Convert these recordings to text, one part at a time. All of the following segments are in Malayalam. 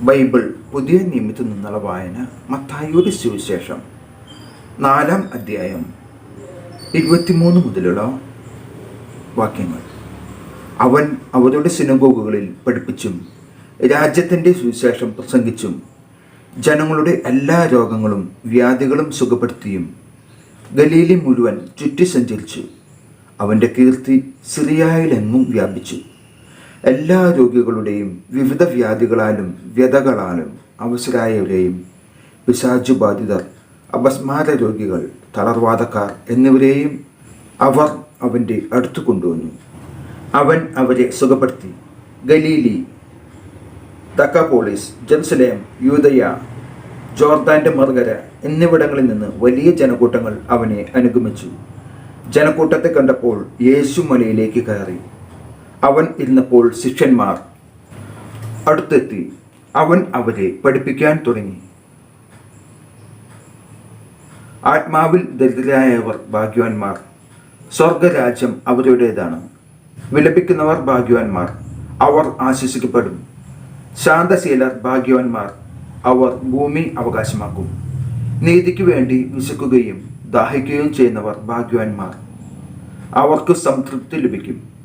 ബൈബിൾ പുതിയ നിയമത്തിൽ നിന്നുള്ള വായന മത്തായിയുടെ സുവിശേഷം. നാലാം അധ്യായം ഇരുപത്തിമൂന്ന് മുതലുള്ള വാക്യങ്ങൾ. അവൻ അവരുടെ സിനഗോഗുകളിൽ പഠിപ്പിച്ചും രാജ്യത്തിന്റെ സുവിശേഷം പ്രസംഗിച്ചും ജനങ്ങളുടെ എല്ലാ രോഗങ്ങളും വ്യാധികളും സുഖപ്പെടുത്തിയും ഗലീലി മുഴുവൻ ചുറ്റി സഞ്ചരിച്ചു അവന്റെ കീർത്തി സിറിയായിലെങ്ങും വ്യാപിച്ചു. എല്ലാ രോഗികളുടെയും വിവിധ വ്യാധികളാലും വ്യതകളാലും അവസരായവരെയും പിശാചു ബാധിതർ അപസ്മാര രോഗികൾ തളർവാദക്കാർ എന്നിവരെയും അവർ അവന്റെ അടുത്തു കൊണ്ടുവന്നു. അവൻ അവരെ സുഖപ്പെടുത്തി. ഗലീലി തക്കാപോളിസ് ജെറുസലേം യൂതയ ജോർദാന്റെ മറുകര എന്നിവിടങ്ങളിൽ നിന്ന് വലിയ ജനക്കൂട്ടങ്ങൾ അവനെ അനുഗമിച്ചു. ജനക്കൂട്ടത്തെ കണ്ടപ്പോൾ യേശു മലയിലേക്ക് കയറി. അവൻ ഇരുന്നപ്പോൾ ശിഷ്യന്മാർ അടുത്തെത്തി. അവൻ അവരെ പഠിപ്പിക്കാൻ തുടങ്ങി. ആത്മാവിൽ ദരിദ്രരായവർ ഭാഗ്യവാന്മാർ. സ്വർഗരാജ്യം അവരുടേതാണ്. വിലപിക്കുന്നവർ ഭാഗ്യവാന്മാർ. അവർ ആശ്വസിക്കപ്പെടും. ശാന്തശീലർ ഭാഗ്യവാന്മാർ. അവർ ഭൂമി അവകാശമാക്കും. നീതിക്ക് വേണ്ടി വിശക്കുകയും ദാഹിക്കുകയും ചെയ്യുന്നവർ ഭാഗ്യവാന്മാർ. അവർക്ക് സംതൃപ്തി ലഭിക്കും.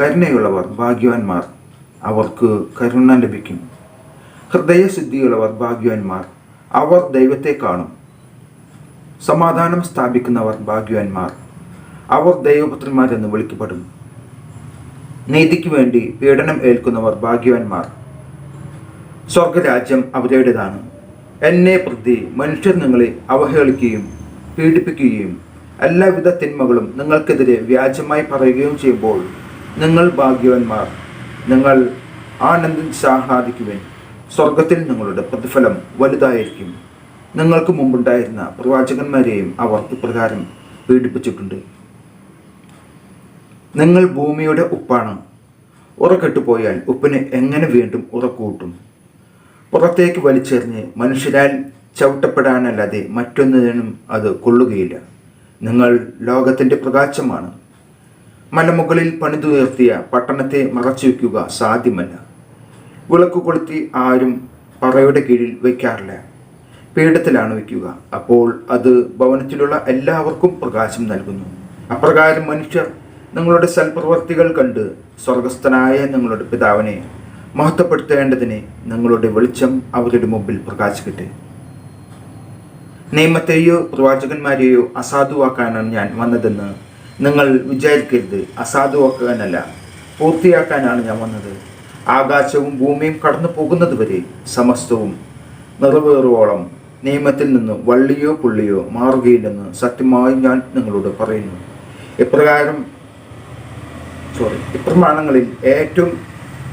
കരുണയുള്ളവർ ഭാഗ്യവാന്മാർ. അവർക്ക് കരുണ ലഭിക്കും. ഹൃദയസിദ്ധിയുള്ളവർ ഭാഗ്യവാന്മാർ. അവർ ദൈവത്തെ കാണും. സമാധാനം സ്ഥാപിക്കുന്നവർ ഭാഗ്യവാന്മാർ. അവർ ദൈവപുത്രന്മാരെന്ന് വിളിക്കപ്പെടും. നീതിക്ക് വേണ്ടി പീഡനം ഏൽക്കുന്നവർ ഭാഗ്യവാന്മാർ. സ്വർഗരാജ്യം അവരുടേതാണ്. എന്നെ പ്രതി മനുഷ്യർ നിങ്ങളെ അവഹേളിക്കുകയും പീഡിപ്പിക്കുകയും എല്ലാവിധ തിന്മകളും നിങ്ങൾക്കെതിരെ വ്യാജമായി പറയുകയും ചെയ്യുമ്പോൾ നിങ്ങൾ ഭാഗ്യവന്മാർ. നിങ്ങൾ ആനന്ദിച്ചാഹ്ലാദിക്കുവാൻ. സ്വർഗത്തിൽ നിങ്ങളുടെ പ്രതിഫലം വലുതായിരിക്കും. നിങ്ങൾക്ക് മുമ്പുണ്ടായിരുന്ന പ്രവാചകന്മാരെയും അവർ ഇപ്രകാരം പീഡിപ്പിച്ചിട്ടുണ്ട്. നിങ്ങൾ ഭൂമിയുടെ ഉപ്പാണ്. ഉറക്കെട്ടുപോയാൽ ഉപ്പിന് എങ്ങനെ വീണ്ടും ഉറക്കൂട്ടും? പുറത്തേക്ക് വലിച്ചെറിഞ്ഞ് മനുഷ്യരാൽ ചവിട്ടപ്പെടാനല്ലാതെ മറ്റൊന്നിനും അത് കൊള്ളുകയില്ല. നിങ്ങൾ ലോകത്തിന്റെ പ്രകാശമാണ്. മലമുകളിൽ പണിതുയർത്തിയ പട്ടണത്തെ മറച്ചു വയ്ക്കുക സാധ്യമല്ല. വിളക്ക് കൊളുത്തി ആരും പറയുടെ കീഴിൽ വയ്ക്കാറില്ല. പീഠത്തിലാണ് വയ്ക്കുക. അപ്പോൾ അത് ഭവനത്തിലുള്ള എല്ലാവർക്കും പ്രകാശം നൽകുന്നു. അപ്രകാരം മനുഷ്യർ നിങ്ങളുടെ സൽപ്രവർത്തികൾ കണ്ട് സ്വർഗസ്ഥനായ നിങ്ങളുടെ പിതാവിനെ മഹത്വപ്പെടുത്തേണ്ടതിന് നിങ്ങളുടെ വെളിച്ചം അവരുടെ മുമ്പിൽ പ്രകാശിക്കട്ടെ. നിയമത്തെയോ പ്രവാചകന്മാരെയോ അസാധുവാക്കാനാണ് ഞാൻ വന്നതെന്ന് നിങ്ങൾ വിചാരിക്കരുത്. അസാധുവാക്കാനല്ല പൂർത്തിയാക്കാനാണ് ഞാൻ വന്നത്. ആകാശവും ഭൂമിയും കടന്നു പോകുന്നത് വരെ സമസ്തവും നിറവേറുവോളം നിയമത്തിൽ നിന്ന് വള്ളിയോ പുള്ളിയോ മാറുകയില്ലെന്ന് സത്യമായി ഞാൻ നിങ്ങളോട് പറയുന്നു. ഇപ്രകാരം സോറി ഇപ്രമാണങ്ങളിൽ ഏറ്റവും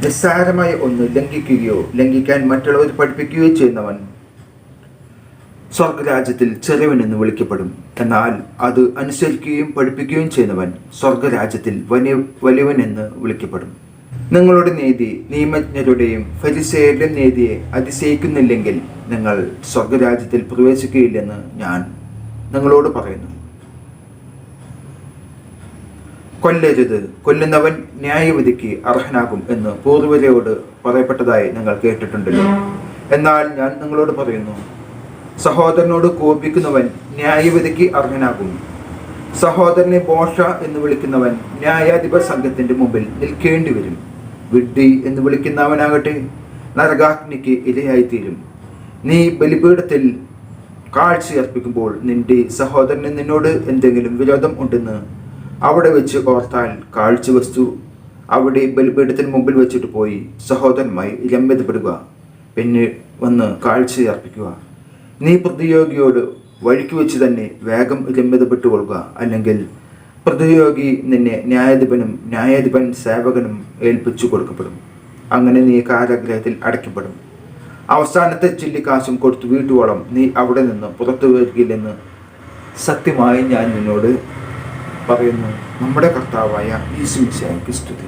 നിസ്സാരമായ ഒന്ന് ലംഘിക്കുകയോ ലംഘിക്കാൻ മറ്റുള്ളവർ പഠിപ്പിക്കുകയോ ചെയ്യുന്നവൻ സ്വർഗരാജ്യത്തിൽ ചെറിയവനെന്ന് വിളിക്കപ്പെടും. എന്നാൽ അത് അനുസരിക്കുകയും പഠിപ്പിക്കുകയും ചെയ്യുന്നവൻ സ്വർഗരാജ്യത്തിൽ വലിയ വലിയവൻ എന്ന് വിളിക്കപ്പെടും. നിങ്ങളുടെ നീതി നിയമജ്ഞരുടെയും ഫരിസേരുടെയും നീതിയെ അതിശയിക്കുന്നില്ലെങ്കിൽ നിങ്ങൾ സ്വർഗരാജ്യത്തിൽ പ്രവേശിക്കുകയില്ലെന്ന് ഞാൻ നിങ്ങളോട് പറയുന്നു. കൊല്ലരുത്. കൊല്ലുന്നവൻ ന്യായവിധിക്ക് അർഹനാകും എന്ന് പൂർവികരോട് പറയപ്പെട്ടതായി നിങ്ങൾ കേട്ടിട്ടുണ്ടല്ലോ. എന്നാൽ ഞാൻ നിങ്ങളോട് പറയുന്നു സഹോദരനോട് കോപിക്കുന്നവൻ ന്യായവിധിക്ക് അർഹനാകും സഹോദരനെ ബോഷ എന്ന് വിളിക്കുന്നവൻ ന്യായാധിപ സംഘത്തിന്റെ മുമ്പിൽ നിൽക്കേണ്ടി വരും. വിഡ്ഢി എന്ന് വിളിക്കുന്നവനാകട്ടെ നരകാഗ്നിക്ക് ഇരയായിത്തീരും. നീ ബലിപീഠത്തിൽ കാഴ്ചയർപ്പിക്കുമ്പോൾ നിന്റെ സഹോദരന് നിന്നോട് എന്തെങ്കിലും വിരോധം ഉണ്ടെന്ന് അവിടെ വെച്ച് ഓർത്താൽ കാഴ്ച വസ്തു അവിടെ ബലിപീഠത്തിന് മുമ്പിൽ വെച്ചിട്ട് പോയി സഹോദരന്മായി രമ്യതപ്പെടുക പിന്നെ വന്ന് കാഴ്ചയർപ്പിക്കുക നീ പ്രതിയോഗിയോട് വഴിക്ക് വെച്ച് തന്നെ വേഗം രമ്യതപ്പെട്ടു കൊള്ളുക അല്ലെങ്കിൽ പ്രതിയോഗി നിന്നെ ന്യായാധിപനും ന്യായാധിപൻ സേവകനും ഏൽപ്പിച്ചു കൊടുക്കപ്പെടും. അങ്ങനെ നീ കാരാഗ്രഹത്തിൽ അടയ്ക്കപ്പെടും. അവസാനത്തെ ചില്ലിക്കാശും കൊടുത്തു വീട്ടുവോളം നീ അവിടെ നിന്ന് പുറത്തു വരികയില്ലെന്ന് സത്യമായി ഞാൻ നിന്നോട് പറയുന്നു. നമ്മുടെ കർത്താവായ ഈശുമിശായ്ക്ക് സ്തുതി.